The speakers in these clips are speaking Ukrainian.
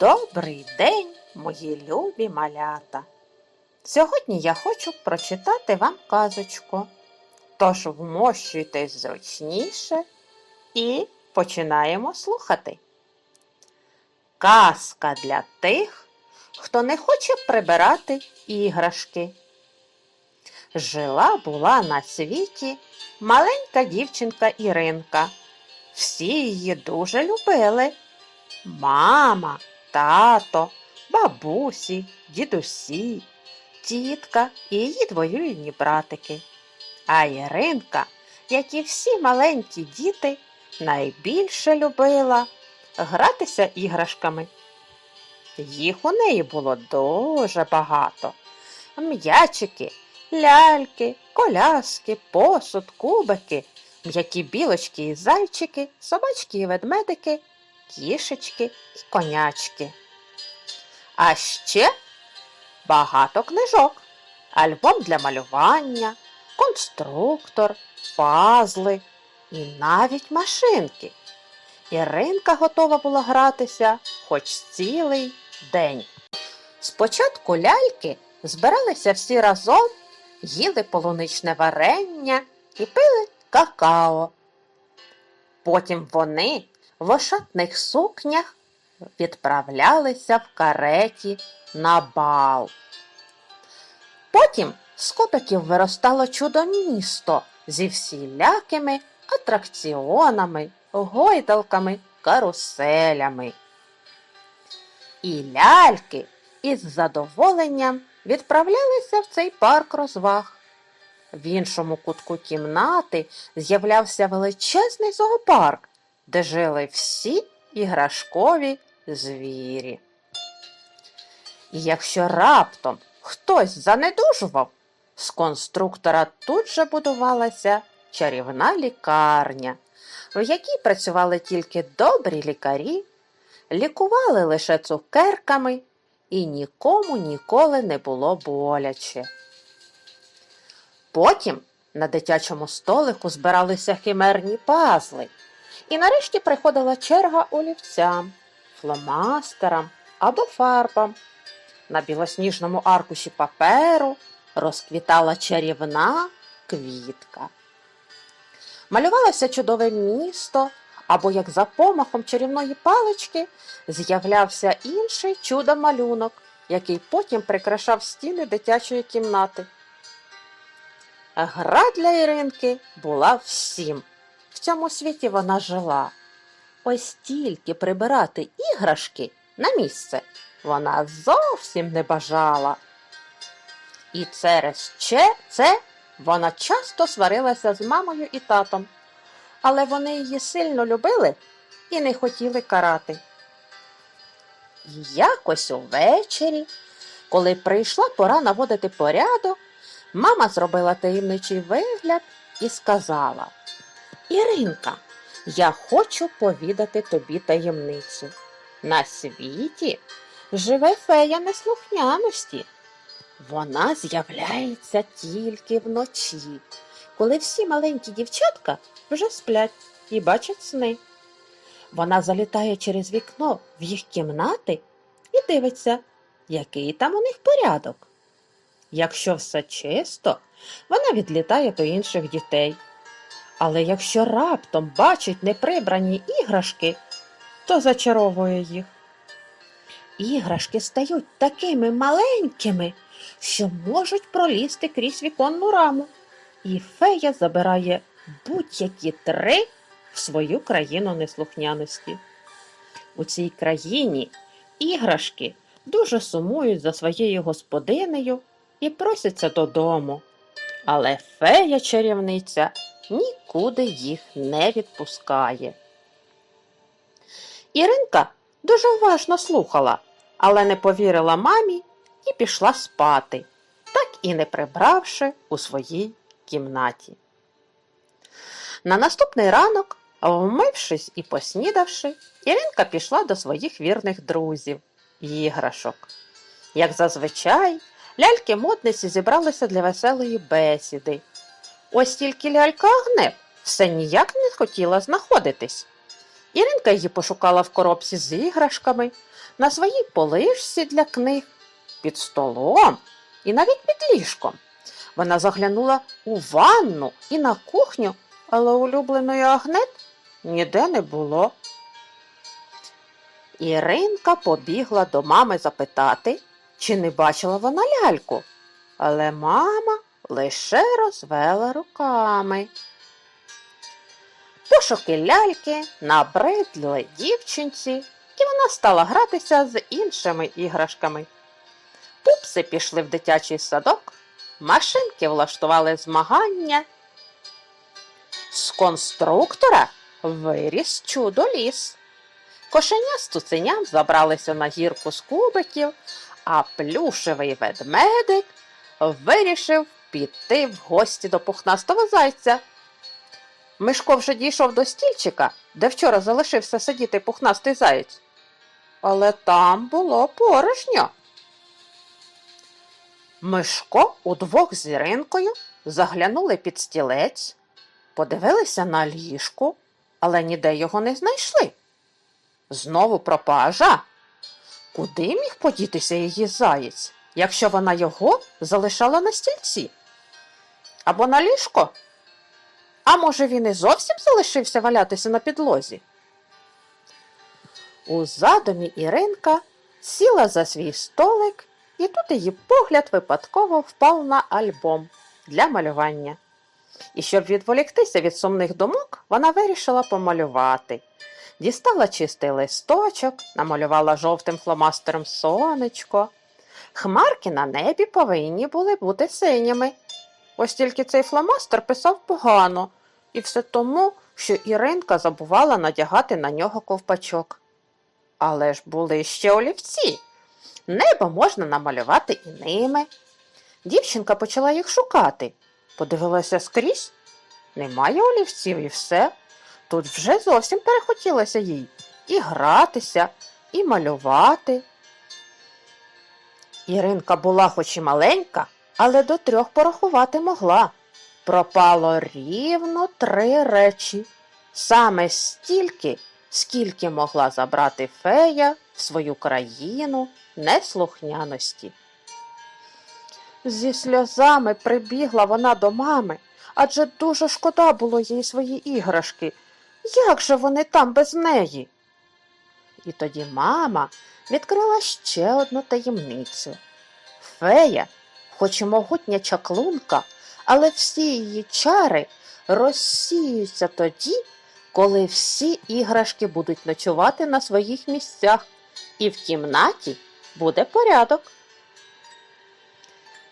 Добрий день, мої любі малята. Сьогодні я хочу прочитати вам казочку. Тож вмощуйтесь зручніше і починаємо слухати. Казка для тих, хто не хоче прибирати іграшки. Жила була на світі маленька дівчинка Іринка. Всі її дуже любили. Мама, тато, бабусі, дідусі, тітка і її двоюрідні братики. А Іринка, як і всі маленькі діти, найбільше любила гратися іграшками. Їх у неї було дуже багато. М'ячики, ляльки, коляски, посуд, кубики, м'які білочки і зайчики, собачки і ведмедики, кішечки і конячки. А ще багато книжок, альбом для малювання, конструктор, пазли і навіть машинки. Іринка готова була гратися хоч цілий день. Спочатку ляльки збиралися всі разом, їли полуничне варення і пили какао. Потім вони в ошатних сукнях відправлялися в кареті на бал. Потім з кубиків виростало чудо місто зі всілякими атракціонами, гойдалками, каруселями. І ляльки із задоволенням відправлялися в цей парк розваг. В іншому кутку кімнати з'являвся величезний зоопарк, де жили всі іграшкові звірі. І якщо раптом хтось занедужував, з конструктора тут же будувалася чарівна лікарня, в якій працювали тільки добрі лікарі, лікували лише цукерками і нікому ніколи не було боляче. Потім на дитячому столику збиралися химерні пазли, і нарешті приходила черга олівцям, фломастерам або фарбам. На білосніжному аркуші паперу розквітала чарівна квітка. Малювалося чудове місто, або як за помахом чарівної палички з'являвся інший чудо-малюнок, який потім прикрашав стіни дитячої кімнати. Гра для Іринки була всім. В цьому світі вона жила. Ось тільки прибирати іграшки на місце вона зовсім не бажала. І через че- це вона часто сварилася з мамою і татом, але вони її сильно любили і не хотіли карати. І якось увечері, коли прийшла пора наводити порядок, мама зробила таємничий вигляд і сказала Іринка, я хочу повідати тобі таємницю. На світі живе фея неслухняності. Вона з'являється тільки вночі, коли всі маленькі дівчатка вже сплять і бачать сни. Вона залітає через вікно в їх кімнати і дивиться, який там у них порядок. Якщо все чисто, вона відлітає до інших дітей. Але якщо раптом бачить неприбрані іграшки, то зачаровує їх. Іграшки стають такими маленькими, що можуть пролізти крізь віконну раму, і фея забирає будь-які три в свою країну неслухняності. У цій країні іграшки дуже сумують за своєю господинею і просяться додому. Але фея чарівниця нікуди їх не відпускає. Іринка дуже уважно слухала, але не повірила мамі і пішла спати, так і не прибравши у своїй кімнаті. На наступний ранок, вмившись і поснідавши, Іринка пішла до своїх вірних друзів іграшок. Як зазвичай, ляльки-модниці зібралися для веселої бесіди. Ось тільки лялька Агнеп все ніяк не хотіла знаходитись. Іринка її пошукала в коробці з іграшками, на своїй полишці для книг, під столом і навіть під ліжком. Вона заглянула у ванну і на кухню, але улюбленої Агнет ніде не було. Іринка побігла до мами запитати, чи не бачила вона ляльку, але мама лише розвела руками. Пошуки ляльки набридли дівчинці, і вона стала гратися з іншими іграшками. Пупси пішли в дитячий садок, машинки влаштували змагання. З конструктора виріс чудо ліс. Кошеня з цуценям забралися на гірку з кубиків, а плюшевий ведмедик вирішив піти в гості до пухнастого зайця. Мишко вже дійшов до стільчика, де вчора залишився сидіти пухнастий заєць. Але там було порожньо. Мишко удвох з Іринкою заглянули під стілець, подивилися на ліжку, але ніде його не знайшли. Знову пропажа. Куди міг подітися її заєць, якщо вона його залишала на стільці? Або на ліжко? А може, він і зовсім залишився валятися на підлозі? У задумі Іринка сіла за свій столик, і тут її погляд випадково впав на альбом для малювання. І щоб відволіктися від сумних думок, вона вирішила помалювати. Дістала чистий листочок, намалювала жовтим фломастером сонечко. Хмарки на небі повинні були бути синіми. Ось тільки цей фломастер писав погано, і все тому, що Іринка забувала надягати на нього ковпачок. Але ж були ще олівці. Небо можна намалювати і ними. Дівчинка почала їх шукати. Подивилася скрізь. Немає олівців і все. Тут вже зовсім перехотілося їй і гратися, і малювати. Іринка була хоч і маленька, але до трьох порахувати могла. Пропало рівно три речі, саме стільки, скільки могла забрати фея в свою країну неслухняності. Зі сльозами прибігла вона до мами, адже дуже шкода було їй свої іграшки. Як же вони там без неї? І тоді мама відкрила ще одну таємницю. Фея, хоч і могутня чаклунка, але всі її чари розсіються тоді, коли всі іграшки будуть ночувати на своїх місцях, і в кімнаті буде порядок.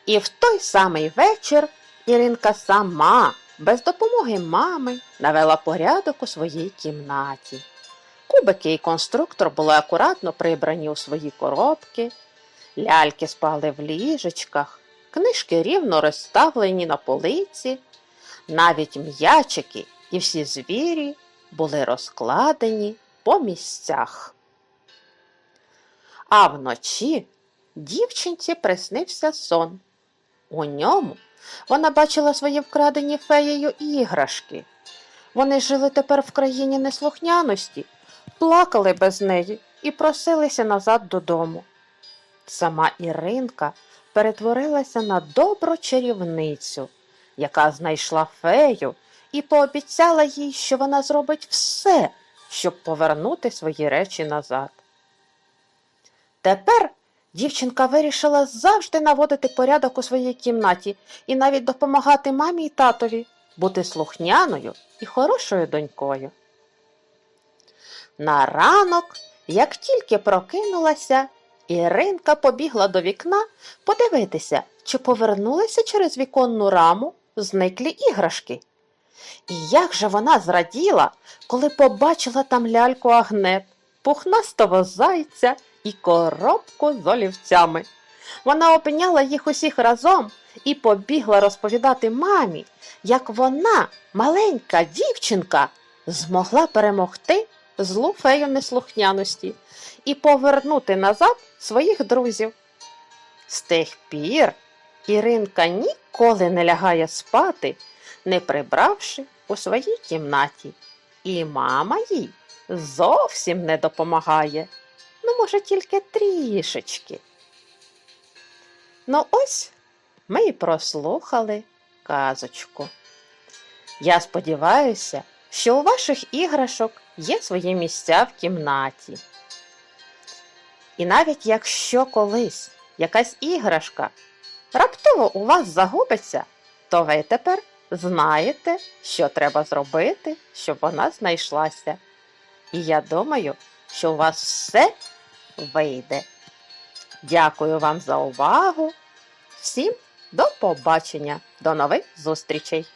І в той самий вечір Іринка сама, без допомоги мами, навела порядок у своїй кімнаті. Кубики і конструктор були акуратно прибрані у свої коробки, ляльки спали в ліжечках, книжки рівно розставлені на полиці, навіть м'ячики і всі звірі були розкладені по місцях. А вночі дівчинці приснився сон. У ньому вона бачила свої вкрадені феєю іграшки. Вони жили тепер в країні неслухняності, плакали без неї і просилися назад додому. Сама Іринка перетворилася на добру чарівницю, яка знайшла фею і пообіцяла їй, що вона зробить все, щоб повернути свої речі назад. Тепер дівчинка вирішила завжди наводити порядок у своїй кімнаті і навіть допомагати мамі й татові бути слухняною і хорошою донькою. На ранок, як тільки прокинулася, Іринка побігла до вікна подивитися, чи повернулися через віконну раму зниклі іграшки. І як же вона зраділа, коли побачила там ляльку Агнет, пухнастого зайця і коробку з олівцями. Вона обняла їх усіх разом і побігла розповідати мамі, як вона, маленька дівчинка, змогла перемогти злу фею неслухняності і повернути назад своїх друзів. З тих пір Іринка ніколи не лягає спати, не прибравши у своїй кімнаті, і мама їй зовсім не допомагає. Ну, може, тільки трішечки. Ну, ось ми і прослухали казочку. Я сподіваюся, що у ваших іграшок є свої місця в кімнаті. І навіть якщо колись якась іграшка раптово у вас загубиться, то ви тепер знаєте, що треба зробити, щоб вона знайшлася. І я думаю, що у вас все вийде. Дякую вам за увагу. Всім до побачення, до нових зустрічей!